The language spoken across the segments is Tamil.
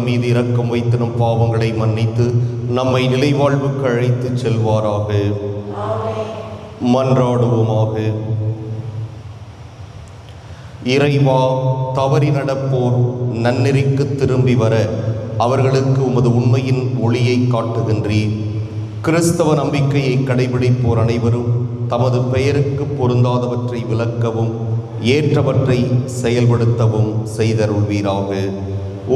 நம் மீது இரக்கம் வைத்து நம் பாவங்களை மன்னித்து நம்மை நிலைவாழ்வுக்கு அழைத்து செல்வாராக. மன்றாடுவோமாக. இறைவா தவறி நடப்போர் நன்னெறிக்கு திரும்பி வர அவர்களுக்கு உமது உண்மையின் ஒளியை காட்டுகின்றீர். கிறிஸ்தவ நம்பிக்கையை கடைபிடிப்போர் அனைவரும் தமது பெயருக்கு பொருந்தாதவற்றை விளக்கவும் ஏற்றவற்றை செயல்படுத்தவும் செய்தருள்வீராக.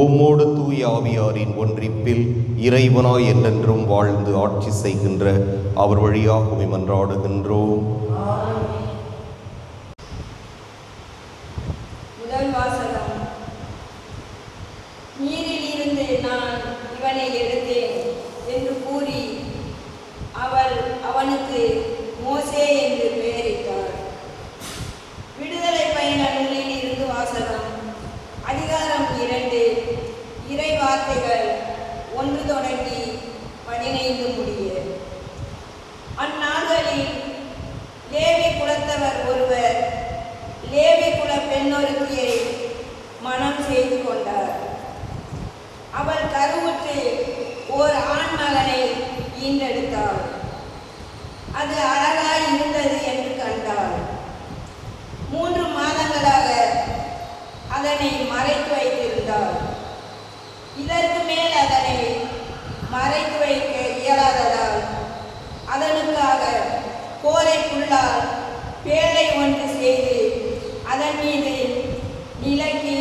உம்மோடு தூய ஆவியாரின் ஒன்றிப்பில் இறைவனாய் என்றென்றும் வாழ்ந்து ஆட்சி செய்கின்ற அவர் வழியாக உம்மை மன்றாடுகின்றோம். அவனுக்கு கோரைக்குள்ளால் பேழை ஒன்று செய்து அதன் மீது நிலக்கி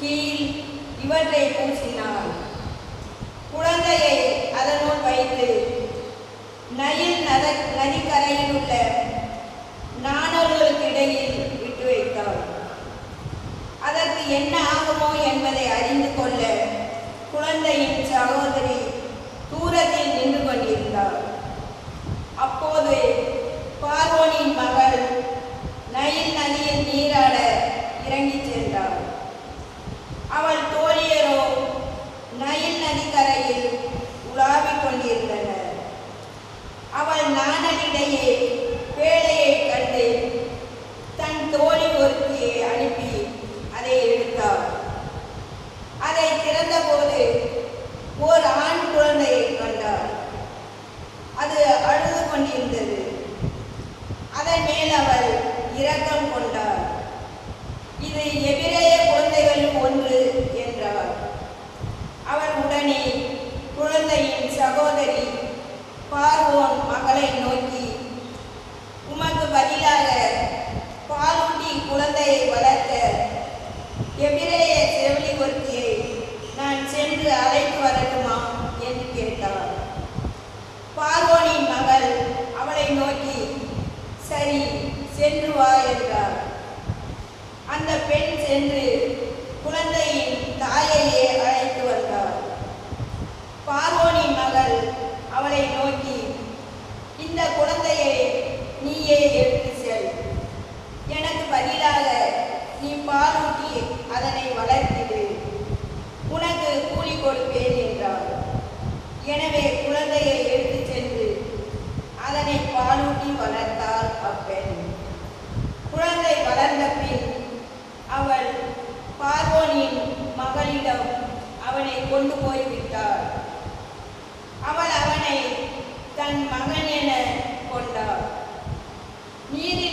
கீழ் இவற்றை பூசினாள் குழந்தையை அதனுள் வைத்து நயில் நத நதிக்கரையில் உள்ள நாணல்களுக்கு இடையில் விட்டு வைத்தாள் அதற்கு என்ன ஆகுமோ என்பதை அறிந்து கொள்ள குழந்தையின் சகோதரி தூரத்தில் நின்று பார்வோனின் மகளிடம் அவனை கொண்டு போய்விட்டார் அவள் அவனை தன் மகன் என கொண்டார் நீதி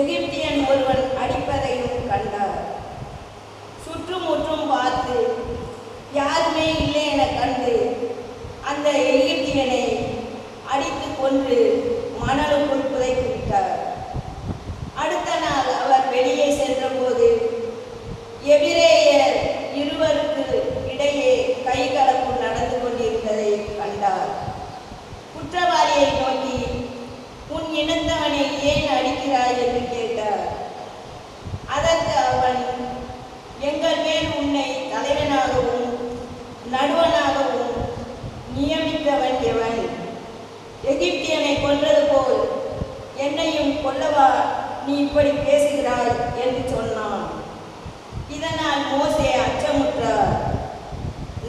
எகிப்தியன் ஒருவன் அடிப்பதையும் கண்டார். சுற்றுமுற்றும் பார்த்து யாருமே இல்லை என கண்டு அந்த எகிப்தியனை அடித்து கொன்று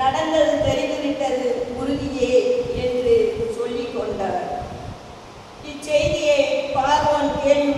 நடந்தது தெரிந்துவிட்டது உறுதியே என்று சொல்லிக் கொண்டார் இச்செய்தியை பார்வோன் கேள்வி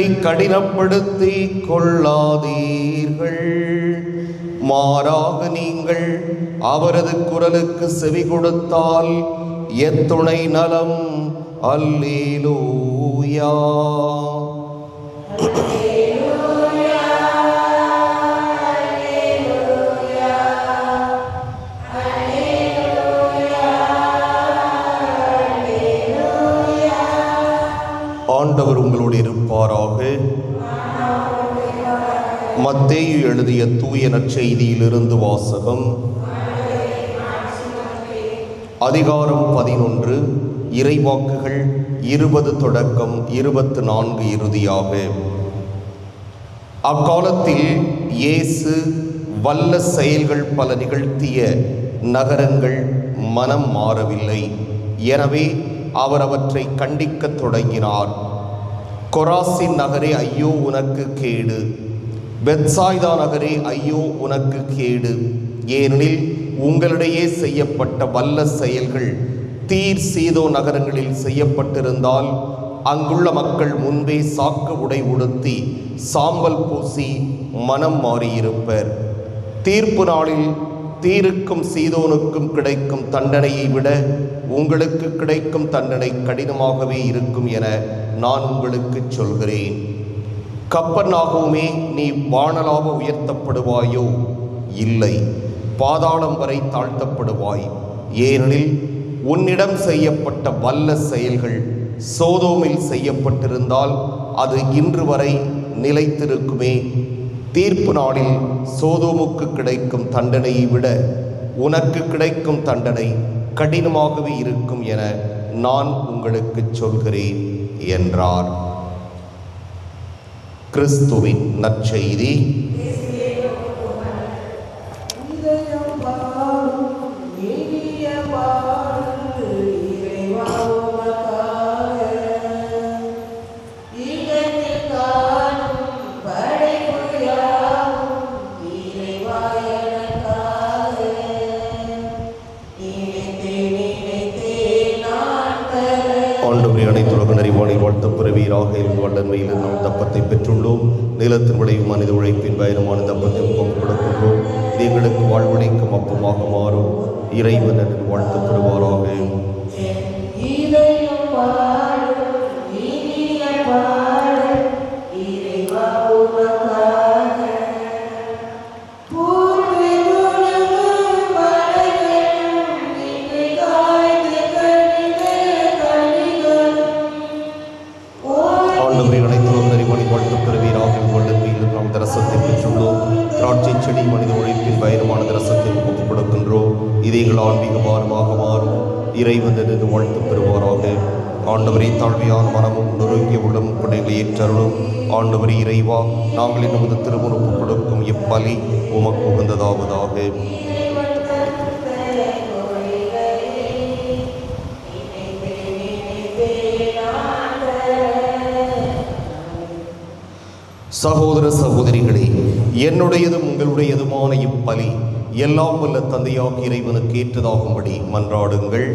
இதயத்தை கடினப்படுத்தி கொள்ளாதீர்கள். மாறாக நீங்கள் அவரது குரலுக்கு செவி கொடுத்தால் எத்துணை நலம். அல்லேலூயா. மத்தேயு எழுதிய தூய நற்செய்தியிலிருந்து வாசகம். அதிகாரம் பதினொன்று இறைவாக்குகள் இருபது தொடக்கம் இருபத்து நான்கு இறுதியாக. அக்காலத்தில் இயேசு வல்ல செயல்கள் பல நிகழ்த்திய நகரங்கள் மனம் மாறவில்லை. எனவே அவர் அவற்றை கண்டிக்கத் தொடங்கினார். கொராசின் நகரே ஐயோ உனக்கு கேடு. பெத்சாய்தா நகரே ஐயோ உனக்கு கேடு. ஏனெனில் உங்களிடையே செய்யப்பட்ட வல்ல செயல்கள் தீர் சீதோ நகரங்களில் செய்யப்பட்டிருந்தால் அங்குள்ள மக்கள் முன்பே சாக்கு உடை உடுத்தி சாம்பல் பூசி மனம் மாறியிருப்பர். தீர்ப்பு நாளில் தீருக்கும் சீதோனுக்கும் கிடைக்கும் தண்டனையை விட உங்களுக்கு கிடைக்கும் தண்டனை கடினமாகவே இருக்கும் என நான் உங்களுக்கு சொல்கிறேன். கப்பனாகவுமே நீ வானலாக உயர்த்தப்படுவாயோ? இல்லை. பாதாளம் வரை தாழ்த்தப்படுவாய். ஏனெனில் உன்னிடம் செய்யப்பட்ட வல்ல செயல்கள் சோதோமில் செய்யப்பட்டிருந்தால் அது இன்று வரை நிலைத்திருக்குமே. தீர்ப்பு நாளில் சோதோமுக்கு கிடைக்கும் தண்டனையை விட உனக்கு கிடைக்கும் தண்டனை கடினமாகவே இருக்கும் என நான் உங்களுக்கு சொல்கிறேன் என்றார். நான் தர ஆண்டவரை அனைத்துலக நெறிவானில் வாழ்த்த பிறவீராக ஏற்றருளும். ஆண்டவர் இறைவா நாங்கள் நமது திருமுறுப்பு கொடுக்கும் இப்பலி உமக்கு உகந்ததாவதாக. சகோதர சகோதரிகளே என்னுடையதும் உங்களுடையதுமான இப்பலி எல்லாம் வல்ல தந்தையாக இறைவனுக்கு ஏற்றதாகும்படி மன்றாடுங்கள்.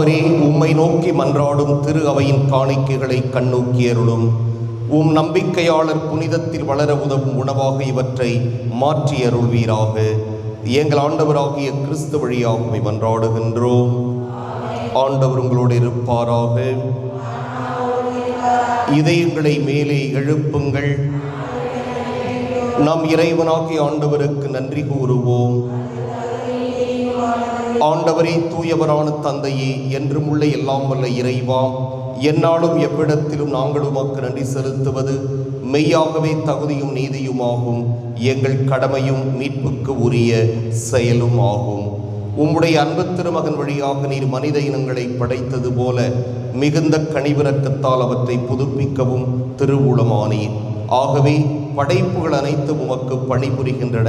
ஆண்டவரே உம்மை நோக்கி மன்றாடும் திரு அவையின் காணிக்கைகளை கண்ணோக்கி அருளும். உம் நம்பிக்கையாளர் புனிதத்தில் வளர உதவும் உணவாக இவற்றை மாற்றி அருள்வீராக. எங்கள் ஆண்டவராகிய கிறிஸ்து வழியாகவே மன்றாடுகின்றோம் ஆண்டவர் உங்களோடு இருப்பாராக. இதயங்களை மேலே எழுப்புங்கள். நம் இறைவனாகிய ஆண்டவருக்கு நன்றி கூறுவோம். ஆண்டவரே தூயவரான தந்தையே என்றும் உள்ள எல்லாம் வல்ல இறைவா என்னாலும் எவ்விடத்திலும் நாங்கள் உமக்கு நன்றி செலுத்துவது மெய்யாகவே தகுதியும் நீதியுமாகும் எங்கள் கடமையும் மீட்புக்கு உரிய செயலும் ஆகும் உம்முடைய அன்பு திருமகன் வழியாக நீர் மனித இனங்களை படைத்தது போல மிகுந்த கனிவிறக்கத்தால் அவற்றை புதுப்பிக்கவும் திருவுளமானேன் ஆகவே படைப்புகள் அனைத்தும் உமக்கு பணிபுரிகின்றன.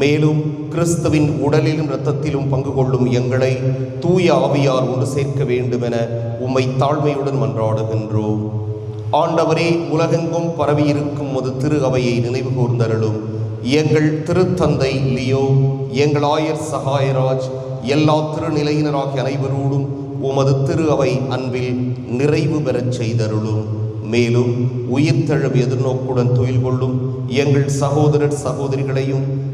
மேலும் கிறிஸ்துவின் உடலிலும் இரத்தத்திலும் பங்கு கொள்ளும் எங்களை தூய ஆவியார் ஒன்று சேர்க்க வேண்டும் என உம்மை தாழ்மையுடன் மன்றாடுகின்றோம். ஆண்டவரே உலகெங்கும் பரவியிருக்கும் ஒரு திரு அவையை நினைவு கூர்ந்தருளும். எங்கள் திருத்தந்தை லியோ எங்கள் ஆயர் சகாயராஜ் எல்லா திருநிலையினராகிய அனைவரோடும் உமது திரு அவை அன்பில் நிறைவு பெறச் செய்தருளும். மேலும் உயிர்த்தெழும் எதிர்நோக்குடன் தொழில் கொள்ளும் எங்கள் சகோதரர் சகோதரிகளையும்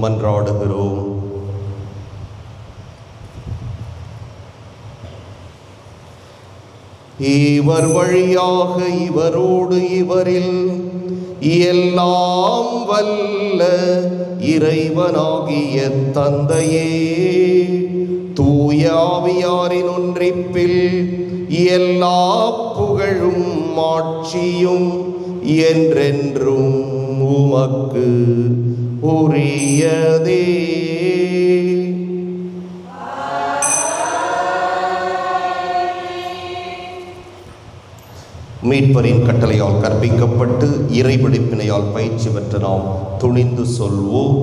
மன்றாடுகிறோம் இவர் வழியாக இவரோடு இவரில் எல்லாம் வல்ல இறைவனாகிய தந்தையே தூயாவியாரின் ஒன்றிப்பில் எல்லா புகழும் மாட்சியும் என்றென்றும் உமக்கு உரியதே. மீட்பரின் கட்டளையால் கற்பிக்கப்பட்டு இறைபிடிப்பினையால் பயிற்சி பெற்ற நாம் துணிந்து சொல்வோம்.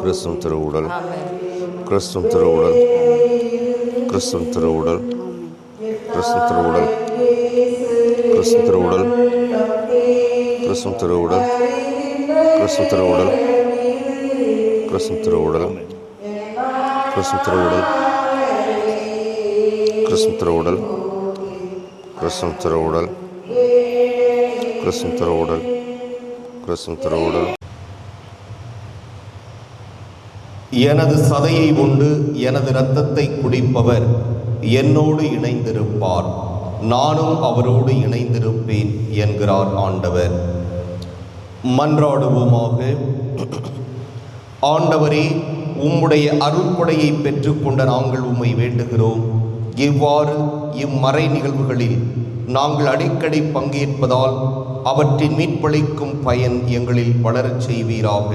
கிறிஸ்துவின் திருவுடல் கிறிஸ்துவின் திருவுடல் கிறிஸ்துவின் திருவுடல் கிறிஸ்துவின் திருவுடல் கிறிஸ்துவின் திருவுடல் கிறிஸ்துவின் திருவுடல் கிறிஸ்துவின் திருவுடல் கிறிஸ்துவின் திருவுடல் கிறிஸ்துவின் திருவுடல் கிறிஸ்துவின் திருவுடல் கிறிஸ்துவின் திருவுடல் கிறிஸ்துவின் திருவுடல் கிறிஸ்துவின் திருவுடல் எனது சதையை உண்டு எனது இரத்தத்தை குடிப்பவர் என்னோடு இணைந்திருப்பார். நானும் அவரோடு இணைந்திருப்பேன் என்கிறார் ஆண்டவர். மன்றாடுவோமாக. ஆண்டவரே உம்முடைய அருள்படையை பெற்றுக்கொண்ட நாங்கள் உம்மை வேண்டுகிறோம். இவ்வாறு இம்மறை நிகழ்வுகளில் நாங்கள் அடிக்கடி பங்கேற்பதால் அவற்றின் மீட்பளிக்கும் பயன் எங்களில் வளரச் செய்வீராக.